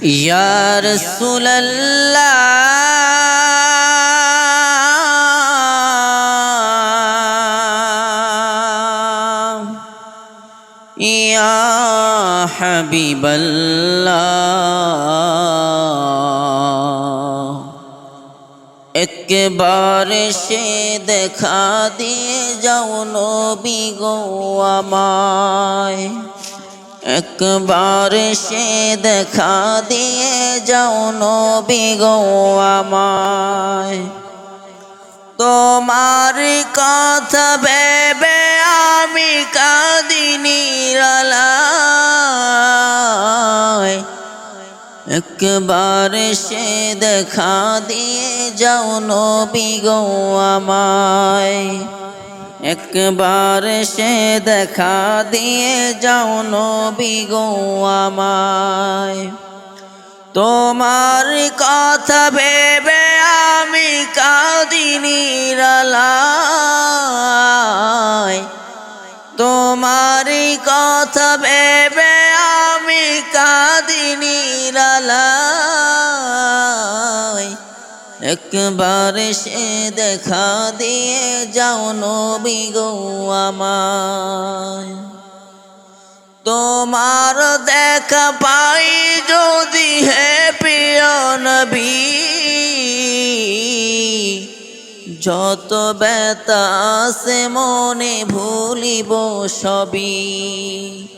ইয়ার সুলল্লা একবার সে দেখা দিয়ে যাও নবী গো আমায়। একবার সে দেখা দিয়ে যাও নবী গো আমায়। তোমার কথা ভেবে আমি কাঁদিনি একবার সে দেখা দিয়ে যাও নবী গো আমায়। একবার সে দেখা দিয়ে যাও নবী গো আমায়। তোমার কথা ভেবে আমি কাঁদিনি রালায়। তোমার কথা ভেবে আমি কাঁদিনি রালায়। একবার সে দেখা দিয়ে যাও নবী গো আমায়। তোমার দেখা পাই যদি হে প্রিয় নবী। যত ব্যথা আছে মনে ভুলিব সবই।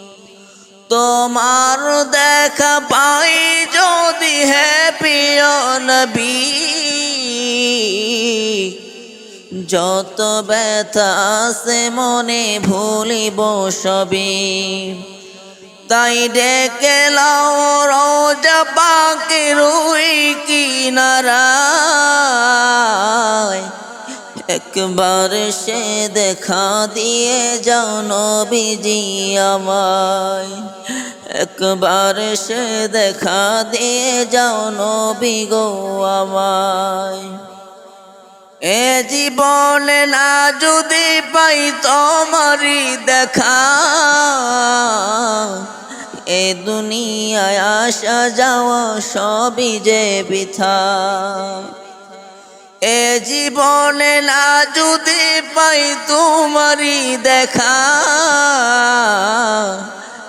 তোমার দেখা পাই যদি হে প্রিয় নবী। যত ব্যথা আছে মনে ভুলিব সবই। তাই ডেকে লাও রোজা পাকে রুই কিনারায়। একবার সে দেখা দিয়ে যাও নবীজি আমায়। একবার সে দেখা দিয়ে যাও নবী গো আমায়। এ জীবনে না যদি পাই তোমারই দেখা। এ দুনিয়ায় আসা যাওয়া সবই যে বৃথা। এ জীবনে না যদি পাই তোমারই দেখা।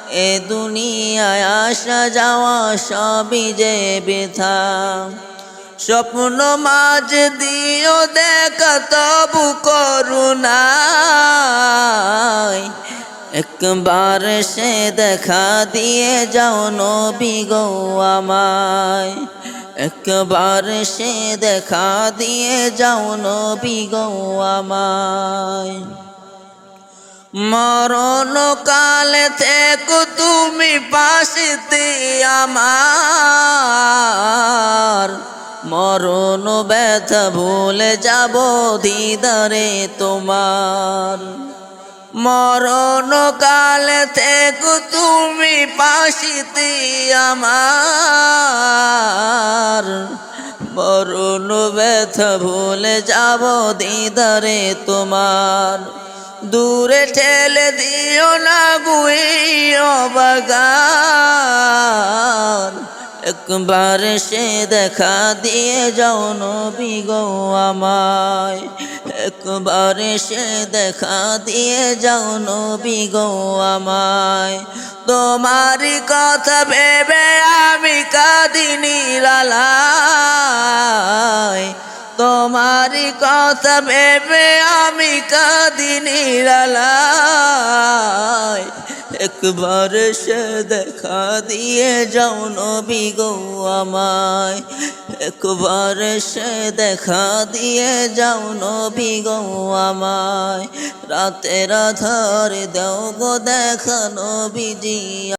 এ দুনিয়ায় আসা যাওয়া সবই যে বৃথা। স্বপ্ন মাঝ দিও দেখা তবু করুণায়। একবার সে দেখা দিয়ে যাও নবী গো আমায়। একবার সে দেখা দিয়ে যাও নবী গো আমায়। মরণ কালে থেকো তুমি পাশে আমার মরণ ব্যথা ভুলে যাব দিদারে তোমার। মরণ কালে থেকে তুমি পাশিতে আমার। মরণ ব্যথা ভুলে যাব দিদারে তোমার। দূরে ঠেলে দিও না গুইও বাগান একবার সে দেখা দিয়ে যাও নবী গো আমায়। একবার সে দেখা দিয়ে যাও নবী গো আমায়। তোমার কথা ভেবে আমি কাঁদিনি লালায়। তোমার কথা ভেবে আমি কাঁদিনি লালায়। একবার সে দেখা দিয়ে যাও নবী গো আমায়। একবার সে দেখা দিয়ে যাও নবী গো আমায়। রাতের আধার দেও গো দেখা নবীজি